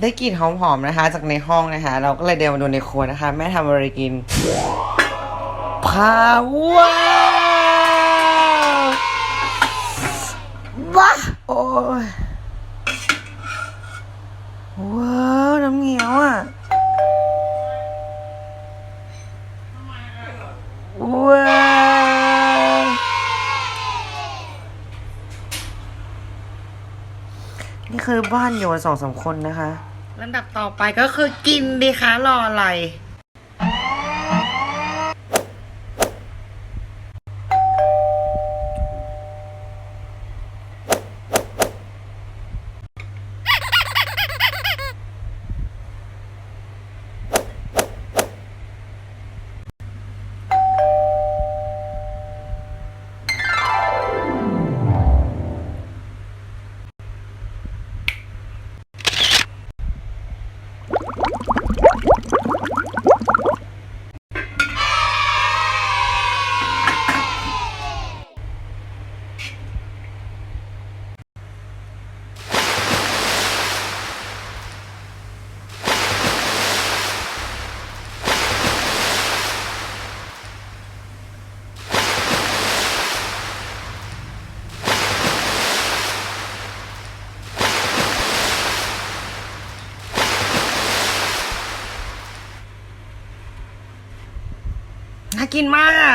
ได้กลิ่นหอมๆนะคะ จากในห้องนะคะ เราก็เลยเดินมาดูในครัวนะคะ แม่ทำอะไรกินพาว้าวว้าโอ้ยว้าวน้ำเงี้ยวอะว้าวนี่คือบ้านอยู่กันสองสามคนนะคะ ลำดับต่อไปก็คือกินดีคะรออะไรากินมากอะ